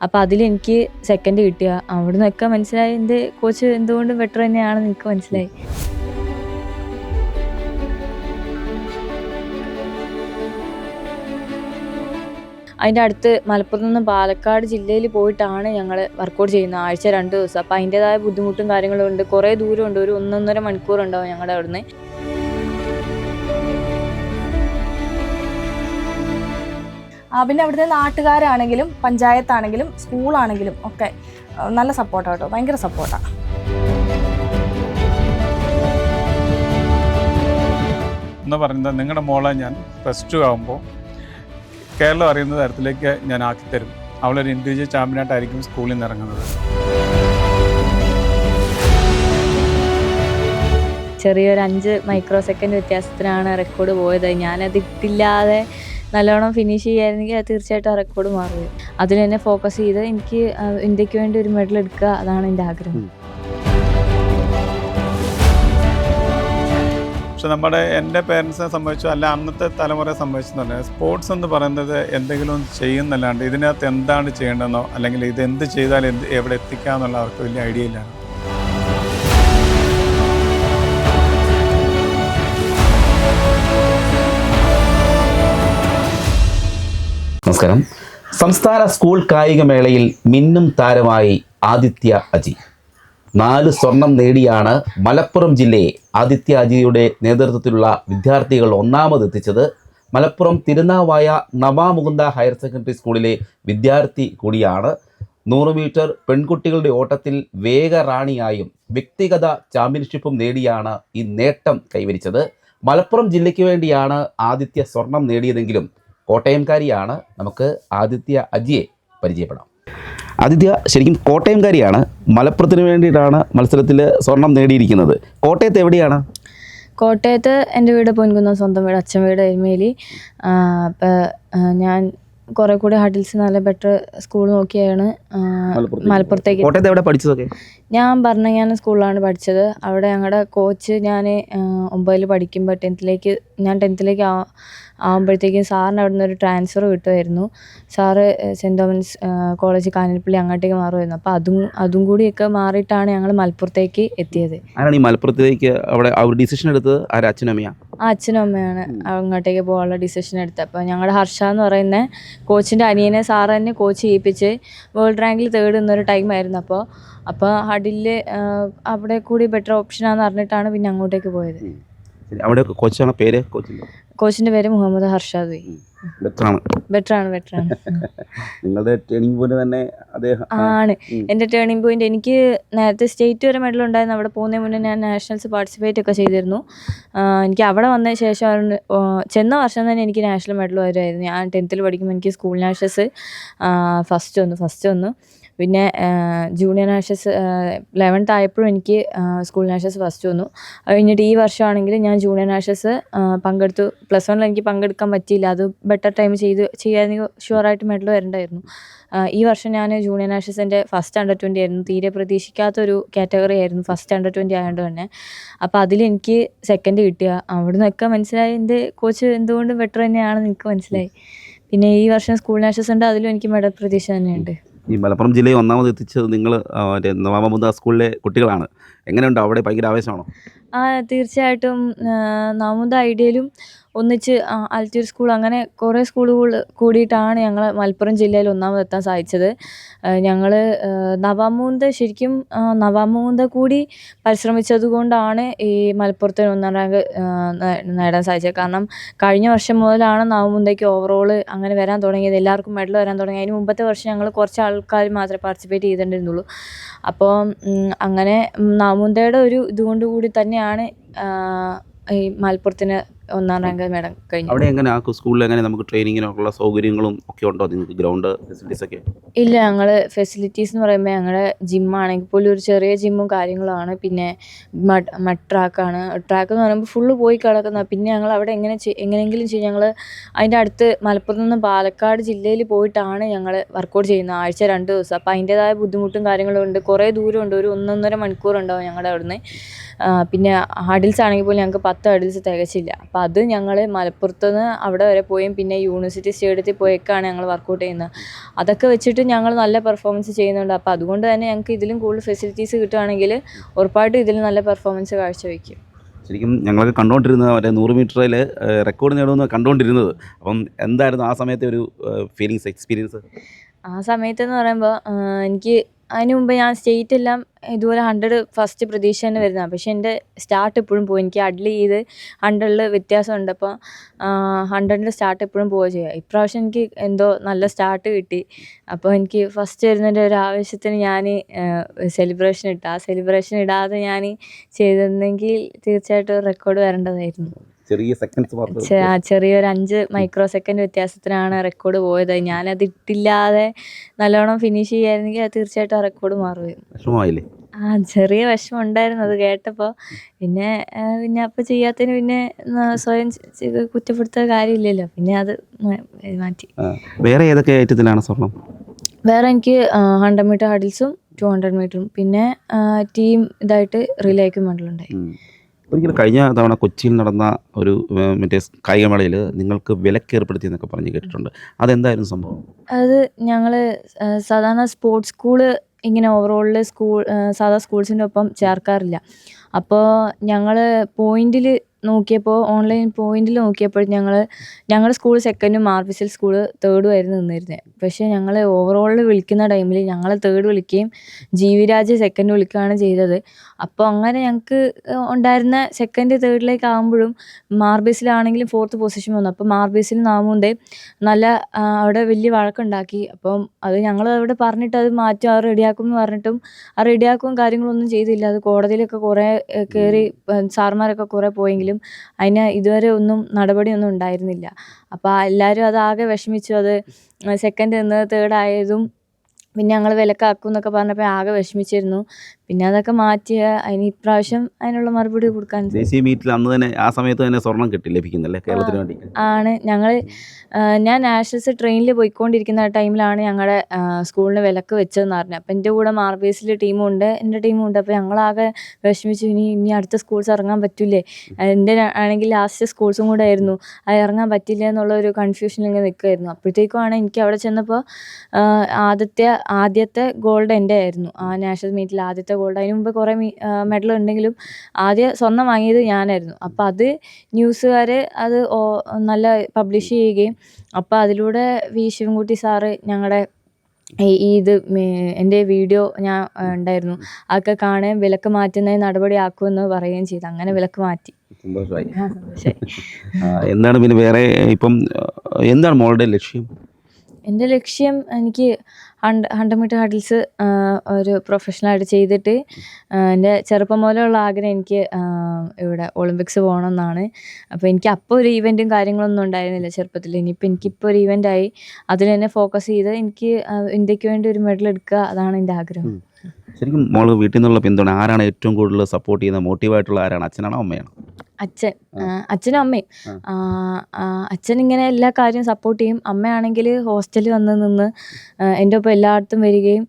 അപ്പോൾ അതിലെനിക്ക് സെക്കൻഡ് കിട്ടിയ. അവിടെ നിന്നൊക്കെ മനസ്സിലായി എന്റെ കോച്ച് എന്തുകൊണ്ടും ബെറ്റർ തന്നെയാണെന്ന് എനിക്ക് മനസ്സിലായി. അതിന്റെ അടുത്ത് മലപ്പുറത്ത് നിന്ന് പാലക്കാട് ജില്ലയിൽ പോയിട്ടാണ് ഞങ്ങൾ വർക്കൗട്ട് ചെയ്യുന്നത്. ആഴ്ച രണ്ട് ദിവസം. അപ്പോൾ അതിന്റെതായ ബുദ്ധിമുട്ടും കാര്യങ്ങളും ഉണ്ട്. കുറേ ദൂരമുണ്ട്. ഒരു ഒന്നൊന്നര മണിക്കൂർ ഉണ്ടാവും ഞങ്ങളുടെ അവിടുന്ന്. പിന്നെ അവിടുത്തെ നാട്ടുകാരാണെങ്കിലും പഞ്ചായത്താണെങ്കിലും സ്കൂളാണെങ്കിലും ഒക്കെ നല്ല സപ്പോർട്ടാണ് കേട്ടോ. ഭയങ്കര സപ്പോർട്ടാണ് എന്ന് പറയുന്നത് നിങ്ങളുടെ മോളെ ഞാൻ പ്ലസ് ടു ആകുമ്പോൾ കേരളം അറിയുന്ന തരത്തിലേക്ക് ഞാൻ ആക്കിത്തരും അവളൊരു ഇൻഡിവിജ്വൽ ചാമ്പ്യനായിട്ടായിരിക്കും സ്കൂളിൽ നിന്ന് ഇറങ്ങുന്നത്. ചെറിയൊരു അഞ്ച് മൈക്രോ സെക്കൻഡ് വ്യത്യാസത്തിനാണ് റെക്കോർഡ് പോയത്. ഞാനത് ഇട്ടില്ലാതെ നല്ലോണം ഫിനിഷ് ചെയ്യായിരുന്നെങ്കിൽ അത് തീർച്ചയായിട്ടും ആ റെക്കോർഡ് മാറും. അതിൽ തന്നെ ഫോക്കസ് ചെയ്ത് എനിക്ക് ഇന്ത്യയ്ക്ക് വേണ്ടി ഒരു മെഡൽ എടുക്കുക അതാണ് എന്റെ ആഗ്രഹം. പക്ഷെ നമ്മുടെ എന്റെ പേരൻസിനെ സംബന്ധിച്ചോ അല്ല അന്നത്തെ തലമുറയെ സംബന്ധിച്ചെന്ന് പറഞ്ഞാൽ സ്പോർട്സ് എന്ന് പറയുന്നത് എന്തെങ്കിലും ചെയ്യുന്നല്ലാണ്ട് ഇതിനകത്ത് എന്താണ് ചെയ്യേണ്ടതെന്നോ അല്ലെങ്കിൽ ഇത് എന്ത് ചെയ്താൽ എന്ത് എവിടെ എത്തിക്കാമെന്നുള്ള അവർക്ക് വലിയ ഐഡിയ ഇല്ല. നമസ്കാരം. സംസ്ഥാന സ്കൂൾ കായികമേളയിൽ മിന്നും താരമായി ആദിത്യ അജി. നാല് സ്വർണം നേടിയാണ് മലപ്പുറം ജില്ലയെ ആദിത്യ അജിയുടെ നേതൃത്വത്തിലുള്ള വിദ്യാർത്ഥികൾ ഒന്നാമതെത്തിച്ചത് മലപ്പുറം തിരുനാവായ നവാമുകുന്ദ ഹയർ സെക്കൻഡറി സ്കൂളിലെ വിദ്യാർത്ഥി കൂടിയാണ്. നൂറ് മീറ്റർ പെൺകുട്ടികളുടെ ഓട്ടത്തിൽ വേഗറാണിയായും വ്യക്തിഗത ചാമ്പ്യൻഷിപ്പും നേടിയാണ് ഈ നേട്ടം കൈവരിച്ചത്. മലപ്പുറം ജില്ലയ്ക്ക് വേണ്ടിയാണ് ആദിത്യ സ്വർണം നേടിയതെങ്കിലും കോട്ടയംകാരിയാണ് നമുക്ക് ആദിത്യ അജിയെ പരിചയപ്പെടാം. ആദിത്യ ശരിക്കും കോട്ടയംകാരിയാണ്. മലപ്പുറത്തിന് വേണ്ടിയിട്ടാണ് മത്സരത്തിൽ സ്വർണം നേടിയിരിക്കുന്നത്. കോട്ടയത്ത് എവിടെയാണ്? കോട്ടയത്ത് എന്റെ വീട് പൊൻകുന്ന സ്വന്തം വീട് അച്ഛൻ വീട് എരുമേലി. അപ്പോൾ ഞാൻ കുറേ കൂടി ഹഡിൽസ് നല്ല ബെറ്റർ സ്കൂൾ നോക്കിയാണ്. മലപ്പുറത്തേക്ക്. കോട്ടയത്ത് എവിടെ പഠിച്ചതൊക്കെ? ഞാൻ ഭരണങ്ങാന സ്കൂളിലാണ് പഠിച്ചത്. അവിടെ ഞങ്ങളുടെ കോച്ച് ഞാൻ ഒമ്പതിൽ പഠിക്കുമ്പോൾ ടെൻത്തിലേക്ക് ഞാൻ ടെൻത്തിലേക്ക് ആ ആകുമ്പോഴത്തേക്കും സാറിന് അവിടെ നിന്ന് ഒരു ട്രാൻസ്ഫർ കിട്ടുമായിരുന്നു. Sir Saint Thomas college Kanjirappally അങ്ങോട്ടേക്ക് മാറുമായിരുന്നു. അപ്പോൾ അതും അതും കൂടിയൊക്കെ മാറിയിട്ടാണ് ഞങ്ങൾ മലപ്പുറത്തേക്ക് എത്തിയത്. ആരാണ് ഈ മലപ്പുറത്തേക്ക് അവിടെ ആ ഒരു ഡിസിഷൻ എടുത്തത്? ആരാ? അച്ഛനമ്മയാ ആ അച്ഛനും അമ്മയാണ് അങ്ങോട്ടേക്ക് പോകാനുള്ള ഡിസിഷൻ എടുത്തത്. അപ്പോൾ ഞങ്ങളുടെ ഹർഷ എന്ന് പറയുന്ന കോച്ചിന്റെ അനിയനെ സാറ് തന്നെ കോച്ച് ചെയ്യിപ്പിച്ച് വേൾഡ് റാങ്കിൽ തേർഡ് നിന്നൊരു ടൈമായിരുന്നു അപ്പോൾ അപ്പോൾ ഹഡിൽ അവിടെ കൂടി ബെറ്റർ ഓപ്ഷനാന്ന് പറഞ്ഞിട്ടാണ് പിന്നെ അങ്ങോട്ടേക്ക് പോയത്. അവിടെ കോച്ചാണ് പേര്? കോച്ചിന്റെ കോച്ചിന്റെ പേര് മുഹമ്മദ് ഹർഷാദ്. ബെറ്ററാണ്. ബെറ്ററാണ് ബെറ്ററാണ്. നിങ്ങളുടെ ട്രെയിനിങ് പോയിന്റ് തന്നെ അദ്ദേഹം ആ, ആണ്. എന്റെ എന്റെ ടേണിംഗ് പോയിന്റ് എനിക്ക് നേരത്തെ സ്റ്റേറ്റ് വരെ മെഡൽ ഉണ്ടായിരുന്നു അവിടെ പോകുന്നതിന് മുന്നേ ഞാൻ നാഷണൽസ് പാർട്ടിസിപ്പേറ്റ് ഒക്കെ ചെയ്തിരുന്നു. എനിക്ക് അവിടെ വന്നതിന് ശേഷം ചെന്ന വർഷം തന്നെ എനിക്ക് നാഷണൽ മെഡൽ വരുമായിരുന്നു. ഞാൻ ടെൻത്തിൽ പഠിക്കുമ്പോൾ എനിക്ക് സ്കൂൾ നാഷണൽസ് ഫസ്റ്റ് വന്നു ഫസ്റ്റ് വന്നു. പിന്നെ ജൂനിയർ നാഷണൽസ് ലെവൻത്ത് ആയപ്പോഴും എനിക്ക് സ്കൂൾ നാഷണൽസ് ഫസ്റ്റ് വന്നു. അത് കഴിഞ്ഞിട്ട് ഈ വർഷമാണെങ്കിൽ ഞാൻ ജൂനിയർ നാഷണൽസ് പങ്കെടുത്തു. പ്ലസ് വണ്ണിൽ എനിക്ക് പങ്കെടുക്കാൻ പറ്റിയില്ല. അത് ബെറ്റർ ടൈം ചെയ്ത് ചെയ്യാമെങ്കിൽ ഷുവറായിട്ട് മെഡൽ വരേണ്ടായിരുന്നു. ഈ വർഷം ഞാൻ ജൂനിയർ നാഷസിന്റെ ഫസ്റ്റ് അണ്ടർ ട്വന്റി ആയിരുന്നു. തീരെ പ്രതീക്ഷിക്കാത്തൊരു കാറ്റഗറി ആയിരുന്നു ഫസ്റ്റ് അണ്ടർ ട്വന്റി ആയതുകൊണ്ട് തന്നെ. അപ്പോൾ അതിലെനിക്ക് സെക്കൻഡ് കിട്ടിയ. അവിടെ നിന്നൊക്കെ മനസ്സിലായി എന്റെ കോച്ച് എന്തുകൊണ്ടും ബെറ്റർ തന്നെയാണെന്ന് എനിക്ക് മനസ്സിലായി. പിന്നെ ഈ വർഷം സ്കൂൾ നാഷണൽസ് ഉണ്ട്. അതിലും എനിക്ക് മെഡൽ പ്രതീക്ഷ തന്നെയുണ്ട്. ഈ മലപ്പുറം ജില്ലയിൽ ഒന്നാമത് എത്തിച്ചത് നിങ്ങൾ നവാമുദ സ്കൂളിലെ കുട്ടികളാണ്. എങ്ങനെയുണ്ട് അവിടെ ഭയങ്കര ആവേശമാണോ? ആ തീർച്ചയായിട്ടും നാമുദ ഐഡിയയിലും ഒന്നിച്ച് ആൽറ്റിയർ സ്കൂൾ അങ്ങനെ കുറേ സ്കൂളുകൾ കൂടിയിട്ടാണ് ഞങ്ങൾ മലപ്പുറം ജില്ലയിൽ ഒന്നാമതെത്താൻ സാധിച്ചത്. ഞങ്ങൾ നവാമൂന്ത ശരിക്കും നവാമൂന്ത കൂടി പരിശ്രമിച്ചത് കൊണ്ടാണ് ഈ മലപ്പുറത്തിന് ഒന്നാം റാങ്ക് നേടാൻ സാധിച്ചത്. കാരണം കഴിഞ്ഞ വർഷം മുതലാണ് നവമുന്തയ്ക്ക് ഓവറോൾ അങ്ങനെ വരാൻ തുടങ്ങിയത്. എല്ലാവർക്കും മെഡൽ വരാൻ തുടങ്ങി. അതിന് മുമ്പത്തെ വർഷം ഞങ്ങൾ കുറച്ച് ആൾക്കാർ മാത്രമേ പാർട്ടിസിപ്പേറ്റ് ചെയ്തിട്ടുണ്ടായിരുന്നുള്ളൂ. അപ്പോൾ അങ്ങനെ നവമുന്തയുടെ ഒരു ഇതുകൊണ്ട് കൂടി തന്നെയാണ് ഈ മലപ്പുറത്തിന് ഒന്നാം റാങ്ക് മേഡം കഴിഞ്ഞു. അവിടെ എങ്ങനെ ആ സ്കൂളിൽ എങ്ങനെ നമുക്ക് ട്രെയിനിങ്ങിനുള്ള സൗകര്യങ്ങളും ഒക്കെ ഉണ്ടോ നിങ്ങൾക്ക് ഗ്രൗണ്ട് ഫെസിലിറ്റീസ് ഒക്കെ? ഇല്ല ഞങ്ങൾ ഫെസിലിറ്റീസ് എന്ന് പറയുമ്പോൾ ഞങ്ങളുടെ ജിമ്മാണെങ്കിൽ പോലും ഒരു ചെറിയ ജിമ്മും കാര്യങ്ങളുമാണ്. പിന്നെ മഡ് ട്രാക്കാണ് ട്രാക്ക് എന്ന് പറയുമ്പോൾ ഫുള്ള് പോയി കിടക്കുന്ന പിന്നെ ഞങ്ങൾ അവിടെ എങ്ങനെ എങ്ങനെയെങ്കിലും ചെയ്യും. ഞങ്ങൾ അതിന്റെ അടുത്ത് മലപ്പുറത്ത് നിന്ന് പാലക്കാട് ജില്ലയിൽ പോയിട്ടാണ് ഞങ്ങൾ വർക്കൗട്ട് ചെയ്യുന്നത്. ആഴ്ച രണ്ട് ദിവസം. അപ്പോൾ അതിന്റെതായ ബുദ്ധിമുട്ടും കാര്യങ്ങളും ഉണ്ട്. കുറേ ദൂരമുണ്ട്. ഒരു ഒന്നൊന്നര മണിക്കൂർ ഉണ്ടാവും ഞങ്ങളുടെ അവിടുന്ന് പിന്നെ ഹഡിൽസ് ആണെങ്കിൽ പോലും ഞങ്ങൾക്ക് പത്ത് ഹഡിൽസ് തികച്ചില്ല. അപ്പോൾ അത് ഞങ്ങൾ മലപ്പുറത്ത് നിന്ന് അവിടെ വരെ പോയും പിന്നെ യൂണിവേഴ്സിറ്റി സ്റ്റേഡിയത്തിൽ പോയൊക്കെയാണ് ഞങ്ങൾ വർക്കൗട്ട് ചെയ്യുന്നത്. അതൊക്കെ വെച്ചിട്ട് ഞങ്ങൾ നല്ല പെർഫോമൻസ് ചെയ്യുന്നുണ്ട്. അപ്പം അതുകൊണ്ട് തന്നെ ഞങ്ങൾക്ക് ഇതിലും കൂടുതൽ ഫെസിലിറ്റീസ് കിട്ടുകയാണെങ്കിൽ ഉറപ്പായിട്ടും ഇതിൽ നല്ല പെർഫോമൻസ് കാഴ്ചവെക്കും. ശരിക്കും ഞങ്ങളൊക്കെ കണ്ടുകൊണ്ടിരുന്നത് മറ്റേ നൂറ് മീറ്ററിൽ റെക്കോർഡ് നേടുമെന്ന് കണ്ടുകൊണ്ടിരുന്നത് അപ്പം എന്തായിരുന്നു ആ സമയത്തെ ഒരു ഫീലിങ്സ് എക്സ്പീരിയൻസ് ആ സമയത്തെന്ന് പറയുമ്പോൾ എനിക്ക് അതിന് മുമ്പ് ഞാൻ സ്റ്റേറ്റ് എല്ലാം ഇതുപോലെ ഹൺഡ്രഡ് ഫസ്റ്റ് പ്രതീക്ഷ തന്നെ വരുന്നതാണ് പക്ഷേ എന്റെ സ്റ്റാർട്ട് എപ്പോഴും പോകും എനിക്ക് അഡ്ലി ചെയ്ത് ഹൺഡ്രഡിൽ വ്യത്യാസമുണ്ട്. അപ്പോൾ ഹൺഡ്രഡിന്റെ സ്റ്റാർട്ട് എപ്പോഴും പോവുക ചെയ്യുക. ഇപ്രാവശ്യം എനിക്ക് എന്തോ നല്ല സ്റ്റാർട്ട് കിട്ടി. അപ്പോൾ എനിക്ക് ഫസ്റ്റ് വരുന്നതിന്റെ ഒരു ആവശ്യത്തിന് ഞാൻ സെലിബ്രേഷൻ ഇട്ടു. ആ സെലിബ്രേഷൻ ഇടാതെ ഞാൻ ചെയ്തിരുന്നെങ്കിൽ തീർച്ചയായിട്ടും റെക്കോർഡ് വരേണ്ടതായിരുന്നു. ചെറിയ സെക്കൻഡ്സ് മാത്രം ചെറിയൊരു അഞ്ച് മൈക്രോ സെക്കൻഡ് വ്യത്യാസത്തിനാണ് റെക്കോർഡ് പോയത്. അത് ഇട്ടില്ലാതെ നല്ലോണം ഫിനിഷ് ചെയ്യായിരുന്നെങ്കിൽ അത് തീർച്ചയായിട്ടും ആ റെക്കോർഡ് മാറുകയും വിഷമമായില്ലേ? ആ ചെറിയ വിഷമം ഉണ്ടായിരുന്നു അത് കേട്ടപ്പോൾ പിന്നെ പിന്നെ അപ്പോൾ ചെയ്യാത്തതിന് പിന്നെ സ്വയം കുറ്റപ്പെടുത്ത കാര്യമില്ലല്ലോ. പിന്നെ അത് മാറ്റി. വേറെ ഏതൊക്കെ ഐറ്റത്തിലാണ് സ്വർണം? വേറെ എനിക്ക് ഹൺഡ്രഡ് മീറ്റർ ഹഡിൽസും ടു ഹൺഡ്രഡ് മീറ്ററും പിന്നെ ടീം ഇതായിട്ട് റിലേക്കും മെഡലുണ്ടായി. ഒരിക്കലും കഴിഞ്ഞ തവണ കൊച്ചിയിൽ നടന്ന ഒരു മറ്റേ കായികമേളയിൽ നിങ്ങൾക്ക് വിലക്ക് ഏർപ്പെടുത്തി എന്നൊക്കെ പറഞ്ഞ് കേട്ടിട്ടുണ്ട്. അതെന്തായിരുന്നു സംഭവം? അത് ഞങ്ങൾ സാധാരണ സ്പോർട്സ് സ്കൂൾ ഇങ്ങനെ ഓവറോളിൽ സ്കൂൾ സാധാ സ്കൂൾസിന്റെ ഒപ്പം ചേർക്കാറില്ല. അപ്പോൾ ഞങ്ങൾ പോയിന്റിൽ നോക്കിയപ്പോൾ ഓൺലൈൻ പോയിന്റിൽ നോക്കിയപ്പോൾ ഞങ്ങൾ ഞങ്ങളുടെ സ്കൂൾ സെക്കൻഡും സി സ്കൂൾ തേർഡും ആയിരുന്നു നിന്നിരുന്നത് പക്ഷേ ഞങ്ങൾ ഓവറോളിൽ വിളിക്കുന്ന ടൈമിൽ ഞങ്ങൾ തേർഡ് വിളിക്കുകയും ജീവിരാജ് സെക്കൻഡ് വിളിക്കുകയാണ് ചെയ്തത്. അപ്പോൾ അങ്ങനെ ഞങ്ങൾക്ക് ഉണ്ടായിരുന്ന സെക്കൻഡ് തേർഡിലേക്ക് ആകുമ്പോഴും മാർബേസിലാണെങ്കിലും ഫോർത്ത് പൊസിഷൻ വന്നു. അപ്പോൾ മാർബേസിൽ നാമുണ്ടേ നല്ല അവിടെ വലിയ വഴക്കുണ്ടാക്കി. അപ്പം അത് ഞങ്ങൾ അവിടെ പറഞ്ഞിട്ട് അത് മാറ്റും അത് റെഡിയാക്കും എന്ന് പറഞ്ഞിട്ടും ആ റെഡിയാക്കും കാര്യങ്ങളൊന്നും ചെയ്തില്ല. അത് കോടതിയിലൊക്കെ കുറേ കയറി സാർമാരൊക്കെ കുറേ പോയെങ്കിലും അതിന് ഇതുവരെ ഒന്നും നടപടിയൊന്നും ഉണ്ടായിരുന്നില്ല. അപ്പോൾ എല്ലാവരും അത് ആകെ വിഷമിച്ചു. അത് സെക്കൻഡ് നിന്ന് തേർഡ് ആയതും പിന്നെ ഞങ്ങൾ വിലക്കാക്കും എന്നൊക്കെ പറഞ്ഞപ്പോൾ ആകെ വിഷമിച്ചിരുന്നു. പിന്നെ അതൊക്കെ മാറ്റിയ അതിന് ഇപ്രാവശ്യം അതിനുള്ള മറുപടി കൊടുക്കാൻ ദേശീയ മീറ്റിൽ അന്ന് തന്നെ ആ സമയത്ത് തന്നെ സ്വർണം കിട്ടി ലഭിക്കുന്നല്ലേ കേരളത്തിന് വേണ്ടി? ആണ്. ഞങ്ങൾ ഞാൻ നാഷണൽസ് ട്രെയിനിൽ പോയിക്കൊണ്ടിരിക്കുന്ന ടൈമിലാണ് ഞങ്ങളുടെ സ്കൂളിന് വിലക്ക് വെച്ചതെന്ന് പറഞ്ഞത് അപ്പം എന്റെ കൂടെ മാർബേസിലെ ടീമും ഉണ്ട് എന്റെ ടീമും ഉണ്ട് അപ്പോൾ ഞങ്ങളാകെ വിഷമിച്ചു ഇനി ഇനി അടുത്ത സ്കൂൾസ് ഇറങ്ങാൻ പറ്റില്ലേ എന്റെ ആണെങ്കിൽ ലാസ്റ്റ് സ്കൂൾസും കൂടെ ആയിരുന്നു. അത് ഇറങ്ങാൻ പറ്റില്ല എന്നുള്ള ഒരു കൺഫ്യൂഷനിൽ ഇങ്ങനെ നിൽക്കുമായിരുന്നു അപ്പോഴത്തേക്കുമാണ് എനിക്ക് അവിടെ ചെന്നപ്പോൾ ആദ്യത്തെ ആദ്യത്തെ ഗോൾഡ് എന്റെ ആയിരുന്നു. ആ നാഷണൽ മീറ്റിൽ ആദ്യത്തെ ഗോൾഡ് അതിന് മുമ്പ് കുറേ മെഡൽ ഉണ്ടെങ്കിലും ആദ്യം സ്വർണം വാങ്ങിയത് ഞാനായിരുന്നു. അപ്പോൾ അത് ന്യൂസുകാർ അത് നല്ല പബ്ലിഷ് ചെയ്യുകയും അപ്പോൾ അതിലൂടെ വി ശിവൻകുട്ടി സാറ് ഞങ്ങളുടെ ഈ ഇത് എന്റെ വീഡിയോ ഞാൻ ഉണ്ടായിരുന്നു. അതൊക്കെ കാണുകയും വിലക്ക് മാറ്റുന്നതിന് നടപടിയാക്കുമെന്ന് പറയുകയും ചെയ്തു. അങ്ങനെ വിലക്ക് മാറ്റി. സന്തോഷമായി. എന്താണ് പിന്നെ വേറെ ഇപ്പം എന്താണ് മോളുടെ ലക്ഷ്യം? എന്റെ ലക്ഷ്യം എനിക്ക് ഹൺഡ ഹൺഡ്രഡ് മീറ്റർ ഹഡിൽസ് ഒരു പ്രൊഫഷണലായിട്ട് ചെയ്തിട്ട് എന്റെ ചെറുപ്പം മുതലുള്ള ആഗ്രഹം എനിക്ക് ഇവിടെ ഒളിമ്പിക്സ് പോകണം എന്നാണ് അപ്പോൾ എനിക്ക് അപ്പോൾ ഒരു ഈവന്റും കാര്യങ്ങളൊന്നും ഉണ്ടായിരുന്നില്ല ചെറുപ്പത്തിൽ. ഇനിയിപ്പോൾ എനിക്കിപ്പോൾ ഒരു ഈവന്റായി അതിൽ തന്നെ ഫോക്കസ് ചെയ്ത് എനിക്ക് ഇന്ത്യയ്ക്ക് വേണ്ടി ഒരു മെഡൽ എടുക്കുക അതാണ് എന്റെ ആഗ്രഹം. ശരിക്കും മോൾ വീട്ടിൽ നിന്നുള്ള പിന്തുണ ആരാണ് ഏറ്റവും കൂടുതൽ സപ്പോർട്ട് ചെയ്യുന്ന മോട്ടീവായിട്ടുള്ള ആരാണ്? അച്ഛനാണോ അമ്മയാണോ? അച്ഛൻ. അച്ഛനും അമ്മയും. അച്ഛൻ ഇങ്ങനെ എല്ലാ കാര്യവും സപ്പോർട്ട് ചെയ്യും. അമ്മയാണെങ്കിൽ ഹോസ്റ്റലിൽ വന്ന് നിന്ന് എന്റെ ഒപ്പം എല്ലായിടത്തും വരികയും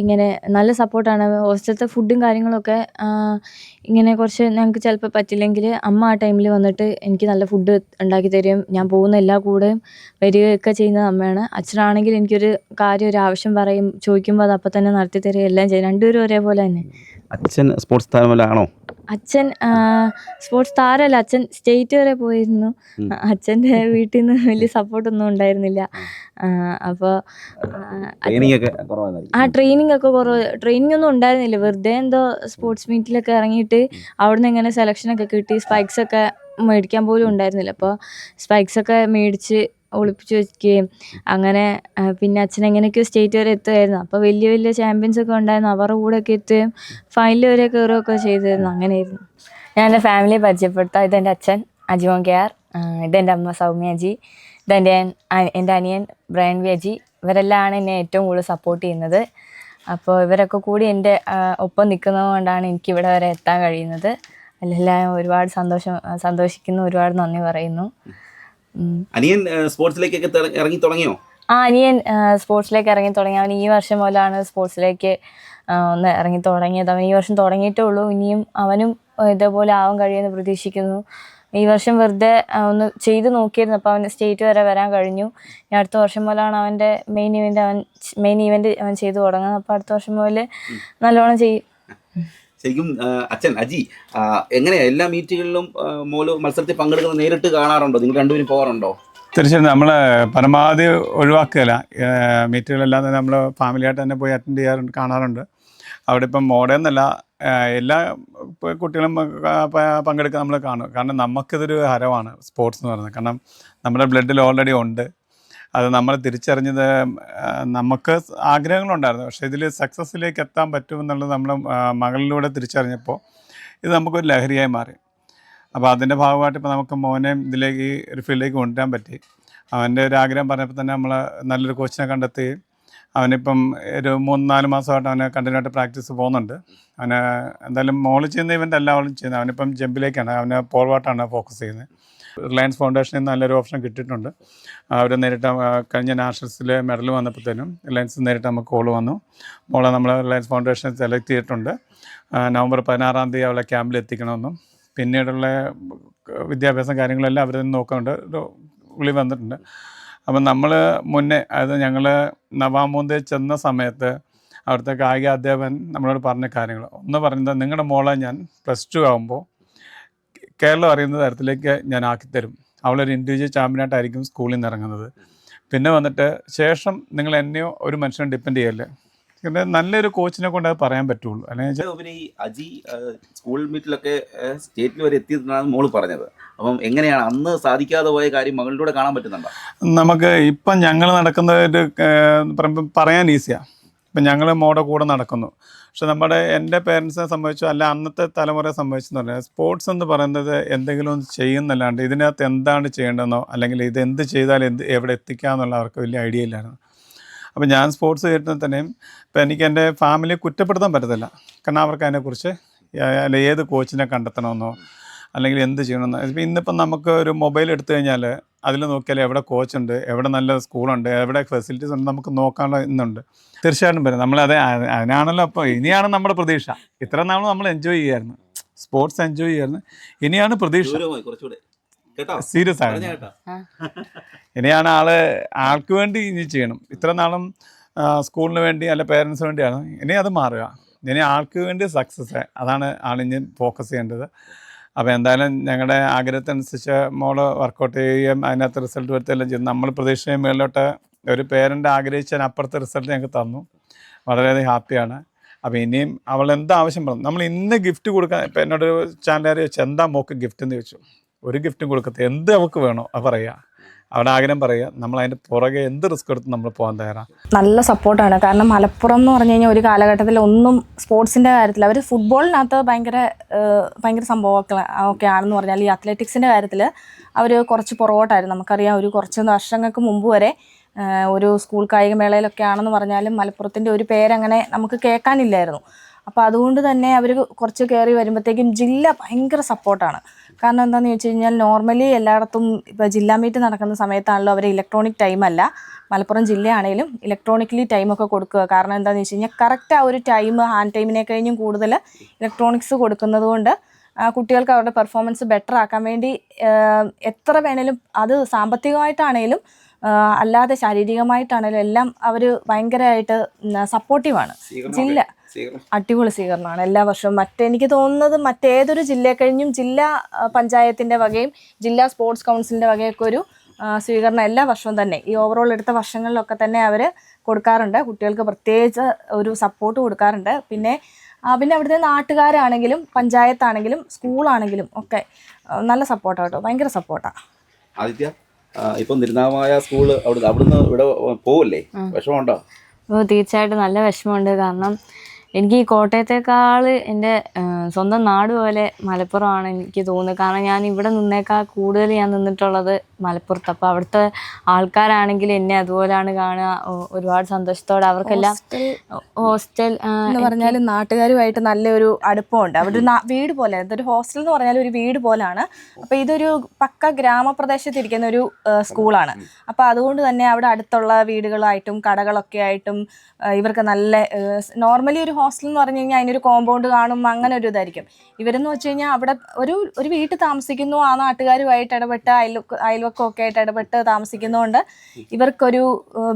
ഇങ്ങനെ നല്ല സപ്പോർട്ടാണ് ഹോസ്റ്റലത്തെ ഫുഡും കാര്യങ്ങളൊക്കെ ഇങ്ങനെ കുറച്ച് ഞങ്ങൾക്ക് ചിലപ്പോൾ പറ്റില്ലെങ്കിൽ അമ്മ ആ ടൈമിൽ വന്നിട്ട് എനിക്ക് നല്ല ഫുഡ് ഉണ്ടാക്കി തരും. ഞാൻ പോകുന്ന എല്ലാ കൂടെയും വരികയൊക്കെ ചെയ്യുന്നത് അമ്മയാണ്. അച്ഛനാണെങ്കിൽ എനിക്കൊരു കാര്യം ഒരു ആവശ്യം പറയും ചോദിക്കുമ്പോൾ അത് അപ്പം തന്നെ നടത്തി തരിക എല്ലാം ചെയ്യും. രണ്ടുപേരും ഒരേപോലെ തന്നെ. അച്ഛൻ സ്പോർട്സ് താരമല്ലാണോ അച്ഛൻ സ്പോർട്സ് താരമല്ല അച്ഛൻ സ്റ്റേറ്റ് വരെ പോയിരുന്നു. അച്ഛന്റെ വീട്ടിൽ നിന്ന് വലിയ സപ്പോർട്ടൊന്നും ഉണ്ടായിരുന്നില്ല. അപ്പോൾ ആ ട്രെയിനിങ് ഒക്കെ കുറവ് ട്രെയിനിങ് ഒന്നും ഉണ്ടായിരുന്നില്ല. വെറുതെ എന്തോ സ്പോർട്സ് മീറ്റിലൊക്കെ ഇറങ്ങിയിട്ട് അവിടുന്ന് ഇങ്ങനെ സെലക്ഷനൊക്കെ കിട്ടി. സ്പൈക്സ് ഒക്കെ മേടിക്കാൻ പോലും ഉണ്ടായിരുന്നില്ല. അപ്പോൾ സ്പൈക്സ് ഒക്കെ മേടിച്ച് ഒളിപ്പിച്ച് വെക്കുകയും അങ്ങനെ പിന്നെ അച്ഛൻ എങ്ങനെയൊക്കെയോ സ്റ്റേറ്റ് വരെ എത്തുമായിരുന്നു അപ്പോൾ വലിയ വലിയ ചാമ്പ്യൻസ് ഒക്കെ ഉണ്ടായിരുന്നു. അവരുടെ കൂടെ ഒക്കെ എത്തുകയും ഫൈനൽ വരെ കയറുകയൊക്കെ ചെയ്തിരുന്നു. അങ്ങനെയായിരുന്നു. ഞാൻ എന്റെ ഫാമിലിയെ പരിചയപ്പെടുത്താം. ഇതെന്റെ അച്ഛൻ അജിമോൻ കെ ആർ. ഇതെന്റെ അമ്മ സൗമ്യജി ഇതെന്റെ എന്റെ അനിയൻ ബ്രയൻ വ്യജി ഇവരെല്ലാമാണ് എന്നെ ഏറ്റവും കൂടുതൽ സപ്പോർട്ട് ചെയ്യുന്നത്. അപ്പോൾ ഇവരൊക്കെ കൂടി എന്റെ ഒപ്പം നിൽക്കുന്നത് കൊണ്ടാണ് എനിക്ക് ഇവിടെ വരെ എത്താൻ കഴിയുന്നത്. അതിലെല്ലാം ഒരുപാട് സന്തോഷം സന്തോഷിക്കുന്നു. ഒരുപാട് നന്ദി പറയുന്നു. അനിയൻ സ്പോർട്സിലേക്കൊക്കെ ഇറങ്ങി തുടങ്ങിയോ? ആ അനിയൻ സ്പോർട്സിലേക്ക് ഇറങ്ങി തുടങ്ങി. അവൻ ഈ വർഷം മുതലാണ് സ്പോർട്സിലേക്ക് ഒന്ന് ഇറങ്ങി തുടങ്ങിയത്. അവൻ ഈ വർഷം തുടങ്ങിയിട്ടേ ഉള്ളൂ. ഇനിയും അവനും ഇതേപോലെ ആവാൻ കഴിയുമെന്ന് പ്രതീക്ഷിക്കുന്നു. ഈ വർഷം വെറുതെ ഒന്ന് ചെയ്ത് നോക്കിയിരുന്നു. അപ്പോൾ അവൻ സ്റ്റേറ്റ് വരെ വരാൻ കഴിഞ്ഞു. ഇനി അടുത്ത വർഷം മുതലാണ് അവന്റെ മെയിൻ ഇവന്റ് അവൻ മെയിൻ ഇവന്റ് അവൻ ചെയ്തു തുടങ്ങുന്നത്. അപ്പോൾ അടുത്ത വർഷം മുതൽ നല്ലോണം ചെയ്യും. ശരിക്കും അച്ഛൻ അജി എങ്ങനെയാ എല്ലാ മീറ്റുകളിലും മോൽ മത്സരത്തിൽ പങ്കെടുക്കുന്നത് നേരിട്ട് കാണാറുണ്ടോ? നിങ്ങൾ രണ്ടുപേരും പോകാറുണ്ടോ? തീർച്ചയായും നമ്മൾ പരമാവധി ഒഴിവാക്കുകയില്ല. മീറ്റുകളെല്ലാം തന്നെ നമ്മൾ ഫാമിലിയായിട്ട് തന്നെ പോയി അറ്റൻഡ് ചെയ്യാറുണ്ട് കാണാറുണ്ട്. അവിടെ ഇപ്പം മോഡേന്നല്ല എല്ലാ കുട്ടികളും പങ്കെടുക്കാൻ നമ്മൾ കാണും. കാരണം നമുക്കിതൊരു ഹരമാണ് സ്പോർട്സ് എന്ന് പറയുന്നത്. കാരണം നമ്മുടെ ബ്ലഡിൽ ഓൾറെഡി ഉണ്ട്. അത് നമ്മൾ തിരിച്ചറിഞ്ഞത് നമുക്ക് ആഗ്രഹങ്ങളുണ്ടായിരുന്നു. പക്ഷേ ഇതിൽ സക്സസ്സിലേക്ക് എത്താൻ പറ്റുമെന്നുള്ളത് നമ്മൾ മകളിലൂടെ തിരിച്ചറിഞ്ഞപ്പോൾ ഇത് നമുക്കൊരു ലഹരിയായി മാറി. അപ്പോൾ അതിന്റെ ഭാഗമായിട്ട് ഇപ്പോൾ നമുക്ക് മോനെ ഇതിലേക്ക് ഈ ഒരു ഫീൽഡിലേക്ക് കൊണ്ടുവരാൻ പറ്റി. അവന്റെ ഒരു ആഗ്രഹം പറഞ്ഞപ്പോൾ തന്നെ നമ്മൾ നല്ലൊരു കോച്ചിനെ കണ്ടെത്തി. അവനിപ്പം ഒരു മൂന്ന് നാല് മാസമായിട്ട് അവനെ കണ്ടിന്യൂ ആയിട്ട് പ്രാക്ടീസ് പോകുന്നുണ്ട്. അവന് എന്തായാലും മോൾ ചെയ്യുന്ന ഇവന്റ് അല്ല അവളും ചെയ്യുന്നത്. അവനിപ്പം ജമ്പിലേക്കാണ്. അവനെ പോൾവാട്ടാണ് ഫോക്കസ് ചെയ്യുന്നത്. റിലയൻസ് ഫൗണ്ടേഷനിൽ നിന്ന് നല്ലൊരു ഓപ്ഷൻ കിട്ടിയിട്ടുണ്ട്. അവർ നേരിട്ട് കഴിഞ്ഞ നാഷണൽസിൽ മെഡൽ വന്നപ്പോഴത്തേനും റിലയൻസ് നേരിട്ട് നമുക്ക് കോൾ വന്നു. മോളെ നമ്മൾ റിലയൻസ് ഫൗണ്ടേഷൻ സെലക്ട് ചെയ്തിട്ടുണ്ട്. നവംബർ പതിനാറാം തീയതി അവളെ ക്യാമ്പിൽ എത്തിക്കണമെന്നും. പിന്നീടുള്ള വിദ്യാഭ്യാസം കാര്യങ്ങളെല്ലാം അവർ നോക്കുന്നുണ്ട് ഒരു വിളി വന്നിട്ടുണ്ട്. അപ്പം നമ്മൾ മുന്നേ അതായത് ഞങ്ങൾ നവാമൂന്ത് ചെന്ന സമയത്ത് അവിടുത്തെ കായിക അധ്യാപകൻ നമ്മളോട് പറഞ്ഞ കാര്യങ്ങൾ ഒന്ന് പറഞ്ഞത് നിങ്ങളുടെ മോളെ ഞാൻ പ്ലസ് ടു ആകുമ്പോൾ കേരളം അറിയുന്ന തരത്തിലേക്ക് ഞാൻ ആക്കിത്തരും. അവളൊരു ഇൻഡിവിജ്വൽ ചാമ്പ്യനായിട്ടായിരിക്കും സ്കൂളിൽ നിന്ന് ഇറങ്ങുന്നത് പിന്നെ വന്നിട്ട് ശേഷം നിങ്ങൾ എന്നെയോ ഒരു മനുഷ്യനെ ഡിപ്പെൻഡ് ചെയ്യല്ലേ? പിന്നെ നല്ലൊരു കോച്ചിനെ കൊണ്ട് അത് പറയാൻ പറ്റുള്ളൂ. അല്ലെങ്കിൽ അജി സ്കൂൾ മീറ്റിലൊക്കെ സ്റ്റേറ്റിൽ വരെ എത്തിയെന്നാണ് മോൾ പറഞ്ഞത്. അപ്പം എങ്ങനെയാണ് അന്ന് സാധിക്കാതെ പോയ കാര്യം മകളിലൂടെ കാണാൻ പറ്റുന്നുണ്ടോ? നമുക്ക് ഇപ്പം ഞങ്ങൾ നടക്കുന്ന ഒരു പറയാൻ ഈസിയാണ് ഇപ്പം ഞങ്ങൾ മോടെ കൂടെ നടക്കുന്നു. പക്ഷെ നമ്മുടെ എന്റെ പേരൻസിനെ സംബന്ധിച്ചോ അല്ല അന്നത്തെ തലമുറയെ സംബന്ധിച്ചെന്ന് പറഞ്ഞാൽ സ്പോർട്സ് എന്ന് പറയുന്നത് എന്തെങ്കിലും ഒന്ന് ചെയ്യുന്നല്ലാണ്ട് ഇതിനകത്ത് എന്താണ് ചെയ്യേണ്ടതെന്നോ അല്ലെങ്കിൽ ഇത് എന്ത് ചെയ്താൽ എന്ത് എവിടെ എത്തിക്കാമെന്നുള്ള അവർക്ക് വലിയ ഐഡിയ ഇല്ലായിരുന്നു. അപ്പോൾ ഞാൻ സ്പോർട്സ് ചെയ്തിട്ട് തന്നെയും ഇപ്പം എനിക്ക് എന്റെ ഫാമിലിയെ കുറ്റപ്പെടുത്താൻ പറ്റത്തില്ല. കാരണം അവർക്ക് അതിനെക്കുറിച്ച് അല്ല ഏത് കോച്ചിനെ കണ്ടെത്തണമെന്നോ അല്ലെങ്കിൽ എന്ത് ചെയ്യണമെന്ന്. ഇപ്പം ഇന്നിപ്പം നമുക്ക് ഒരു മൊബൈൽ എടുത്തു കഴിഞ്ഞാൽ അതിൽ നോക്കിയാൽ എവിടെ കോച്ചുണ്ട് എവിടെ നല്ല സ്കൂളുണ്ട് എവിടെ ഫെസിലിറ്റീസ് ഉണ്ട് നമുക്ക് നോക്കാനുള്ള ഇന്നുണ്ട്. തീർച്ചയായിട്ടും വരും. നമ്മളത് അതെ അതിനാണല്ലോ അപ്പോൾ ഇനിയാണ് നമ്മുടെ പ്രതീക്ഷ. ഇത്ര നാളും നമ്മൾ എൻജോയ് ചെയ്യായിരുന്നു. സ്പോർട്സ് എൻജോയ് ചെയ്യായിരുന്നു. ഇനിയാണ് പ്രതീക്ഷ. സീരിയസ് കേട്ടോ? ഇനിയാണ് ആൾ ആൾക്ക് വേണ്ടി ഇനി ചെയ്യണം. ഇത്ര നാളും സ്കൂളിന് വേണ്ടി അല്ല പേരൻസിന് വേണ്ടിയാണ്. ഇനി അത് മാറുക. ഇനി ആൾക്ക് വേണ്ടി സക്സസ് അതാണ് ആളിഞ്ഞ് ഫോക്കസ് ചെയ്യേണ്ടത്. അപ്പോൾ എന്തായാലും ഞങ്ങളുടെ ആഗ്രഹത്തിനനുസരിച്ച് മോൾ വർക്കൗട്ട് ചെയ്യുകയും അതിനകത്ത് റിസൾട്ട് വരുത്തുകയും ചെയ്തു. നമ്മൾ പ്രതീക്ഷയും മേളിലോട്ട് ഒരു പേരന്റ് ആഗ്രഹിച്ചതിന് അപ്പുറത്തെ റിസൾട്ട് ഞങ്ങൾക്ക് തന്നു. വളരെയധികം ഹാപ്പിയാണ് അപ്പോൾ ഇനിയും അവൾ എന്താ ആവശ്യം പറഞ്ഞു നമ്മൾ ഇന്ന് ഗിഫ്റ്റ് കൊടുക്കാൻ ഇപ്പം എന്നോട് ചാനലുകാർ ചോദിച്ചു എന്താ മോക്ക് ഗിഫ്റ്റ് എന്ന് ചോദിച്ചു? ഒരു ഗിഫ്റ്റും കൊടുക്കത്തെ എന്ത് നമുക്ക് വേണോ അത് പറയുക അവിടെ ആഗ്രഹം പറയുക നമ്മൾ അതിന്റെ പുറകെ എന്ത് റിസ്ക് എടുത്ത് നമ്മൾ പോകാൻ തയ്യാറാണ് നല്ല സപ്പോർട്ടാണ് കാരണം മലപ്പുറം എന്ന് പറഞ്ഞു കഴിഞ്ഞാൽ ഒരു കാലഘട്ടത്തിൽ ഒന്നും സ്പോർട്സിന്റെ കാര്യത്തിൽ അവർ ഫുട്ബോളിനകത്ത് ഭയങ്കര ഭയങ്കര സംഭവമൊക്കെ ഒക്കെ ആണെന്ന് പറഞ്ഞാൽ ഈ അത്ലറ്റിക്സിന്റെ കാര്യത്തിൽ അവർ കുറച്ച് പുറകോട്ടായിരുന്നു. നമുക്കറിയാം ഒരു കുറച്ച് വർഷങ്ങൾക്ക് മുമ്പ് വരെ ഒരു സ്കൂൾ കായികമേളയിലൊക്കെ ആണെന്ന് പറഞ്ഞാലും മലപ്പുറത്തിന്റെ ഒരു പേരങ്ങനെ നമുക്ക് കേൾക്കാനില്ലായിരുന്നു. അപ്പോൾ അതുകൊണ്ട് തന്നെ അവർ കുറച്ച് കയറി വരുമ്പോഴത്തേക്കും ജില്ല ഭയങ്കര സപ്പോർട്ടാണ്. കാരണം എന്താണെന്ന് ചോദിച്ചു കഴിഞ്ഞാൽ നോർമലി എല്ലായിടത്തും ഇപ്പോൾ ജില്ലാ മീറ്റ് നടക്കുന്ന സമയത്താണല്ലോ അവർ ഇലക്ട്രോണിക് ടൈം അല്ല. മലപ്പുറം ജില്ലയാണെങ്കിലും ഇലക്ട്രോണിക്കലി ടൈമൊക്കെ കൊടുക്കുക. കാരണം എന്താണെന്ന് വെച്ച് കഴിഞ്ഞാൽ കറക്റ്റ് ആ ഒരു ടൈം ഹാൻഡ് ടൈമിനെ കഴിഞ്ഞും കൂടുതൽ ഇലക്ട്രോണിക്സ് കൊടുക്കുന്നത് കൊണ്ട് കുട്ടികൾക്ക് അവരുടെ പെർഫോമൻസ് ബെറ്റർ ആക്കാൻ വേണ്ടി എത്ര വേണേലും അത് സാമ്പത്തികമായിട്ടാണേലും ആ, അല്ലാതെ ശാരീരികമായിട്ടാണെങ്കിലും എല്ലാം അവർ ഭയങ്കരമായിട്ട് സപ്പോർട്ടീവാണ് ജില്ല. അടിപൊളി സ്വീകരണമാണ് എല്ലാ വർഷവും. മറ്റെനിക്ക് തോന്നുന്നത് മറ്റേതൊരു ജില്ലയെ കഴിഞ്ഞും ജില്ലാ പഞ്ചായത്തിന്റെ വകയും ജില്ലാ സ്പോർട്സ് കൗൺസിലിന്റെ വകയൊക്കെ ഒരു സ്വീകരണം എല്ലാ വർഷവും തന്നെ. ഈ ഓവറോൾ എടുത്ത വർഷങ്ങളിലൊക്കെ തന്നെ അവർ കൊടുക്കാറുണ്ട്. കുട്ടികൾക്ക് പ്രത്യേകിച്ച് ഒരു സപ്പോർട്ട് കൊടുക്കാറുണ്ട്. പിന്നെ പിന്നെ അവിടുത്തെ നാട്ടുകാരാണെങ്കിലും പഞ്ചായത്താണെങ്കിലും സ്കൂളാണെങ്കിലും ഒക്കെ നല്ല സപ്പോർട്ടാണ് കേട്ടോ. ഭയങ്കര സപ്പോർട്ടാണ് ഇപ്പം നിരുനാമായ സ്കൂൾ അവിടെ അവിടുന്ന് ഇവിടെ പോവല്ലേ? വിഷമമുണ്ടോ? അപ്പോൾ തീർച്ചയായിട്ടും നല്ല വിഷമമുണ്ട്. കാരണം എനിക്ക് ഈ കോട്ടയത്തേക്കാൾ എന്റെ സ്വന്തം നാട് പോലെ മലപ്പുറമാണ് എനിക്ക് തോന്നുന്നത്. കാരണം ഞാൻ ഇവിടെ നിന്നേക്കാൾ കൂടുതൽ ഞാൻ നിന്നിട്ടുള്ളത് മലപ്പുറത്ത്. അപ്പോൾ അവിടുത്തെ ആൾക്കാരാണെങ്കിൽ എന്നെ അതുപോലെയാണ് കാണുക. ഒരുപാട് സന്തോഷത്തോടെ അവർക്കെല്ലാം ഹോസ്റ്റൽ എന്ന് പറഞ്ഞാൽ നാട്ടുകാരുമായിട്ട് നല്ലൊരു അടുപ്പമുണ്ട്. അവിടെ ഒരു വീട് പോലെ ഇതൊരു ഹോസ്റ്റൽ എന്ന് പറഞ്ഞാൽ ഒരു വീട് പോലാണ്. അപ്പോൾ ഇതൊരു പക്ക ഗ്രാമപ്രദേശത്ത് ഇരിക്കുന്ന ഒരു സ്കൂളാണ്. അപ്പോൾ അതുകൊണ്ട് തന്നെ അവിടെ അടുത്തുള്ള വീടുകളായിട്ടും കടകളൊക്കെ ആയിട്ടും ഇവർക്ക് നല്ല നോർമലി ഒരു ഹോസ്റ്റൽ എന്ന് പറഞ്ഞു കഴിഞ്ഞാൽ അതിനൊരു കോമ്പൗണ്ട് കാണും അങ്ങനെ ഒരു ഇതായിരിക്കും. ഇവരെന്ന് വെച്ച് കഴിഞ്ഞാൽ അവിടെ ഒരു ഒരു വീട്ടിൽ താമസിക്കുന്നു ആ നാട്ടുകാരുമായിട്ട് ഇടപെട്ട് അയൽവക്ക ഒക്കെ ആയിട്ട് ഇടപെട്ട് താമസിക്കുന്നതുകൊണ്ട് ഇവർക്കൊരു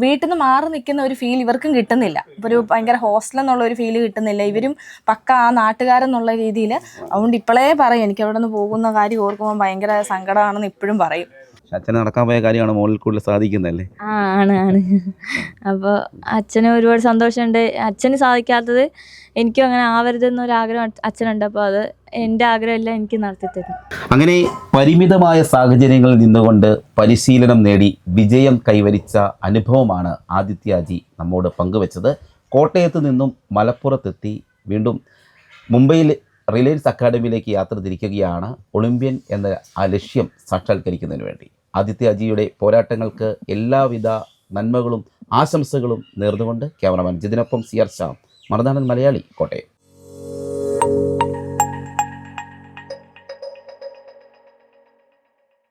വീട്ടിൽ നിന്ന് മാറി നിൽക്കുന്ന ഒരു ഫീൽ ഇവർക്കും കിട്ടുന്നില്ല. ഒരു ഭയങ്കര ഹോസ്റ്റൽ എന്നുള്ള ഒരു ഫീൽ കിട്ടുന്നില്ല. ഇവരും പക്ക ആ നാട്ടുകാരെന്നുള്ള രീതിയിൽ അതുകൊണ്ട് ഇപ്പോഴേ പറയും എനിക്ക് അവിടെ നിന്ന് പോകുന്ന കാര്യം ഓർക്കുമ്പോൾ ഭയങ്കര സങ്കടമാണെന്ന് ഇപ്പോഴും പറയും. അച്ഛന് നടക്കാൻ പോയ കാര്യമാണ് മോളിൽ കൂടുതൽ സാധിക്കുന്നല്ലേ ആ ആണ് ആണ്. അപ്പോൾ അച്ഛന് ഒരുപാട് സന്തോഷമുണ്ട്. അച്ഛന് സാധിക്കാത്തത് എനിക്കും അങ്ങനെ ആവരുതെന്നൊരാഗ്രഹം അച്ഛനുണ്ട്. അപ്പോൾ അത് എന്റെ ആഗ്രഹമെല്ലാം എനിക്ക് നടത്തി തരും. അങ്ങനെ പരിമിതമായ സാഹചര്യങ്ങളിൽ നിന്നുകൊണ്ട് പരിശീലനം നേടി വിജയം കൈവരിച്ച അനുഭവമാണ് ആദിത്യാജി നമ്മോട് പങ്കുവച്ചത്. കോട്ടയത്ത് നിന്നും മലപ്പുറത്തെത്തി വീണ്ടും മുംബൈയിൽ റിലയൻസ് അക്കാദമിയിലേക്ക് യാത്ര തിരിക്കുകയാണ് ഒളിമ്പ്യൻ എന്ന ആ ലക്ഷ്യം സാക്ഷാത്കരിക്കുന്നതിന് വേണ്ടി. ആദിത്യാജിയുടെ പോരാട്ടങ്ങൾക്ക് എല്ലാവിധ നന്മകളും ആശംസകളും നേർന്നുകൊണ്ട് ക്യാമറമാൻ ജിതിനൊപ്പം സി ആർ ശ്യാം. മറുനാടൻ മലയാളി കോട്ടയം.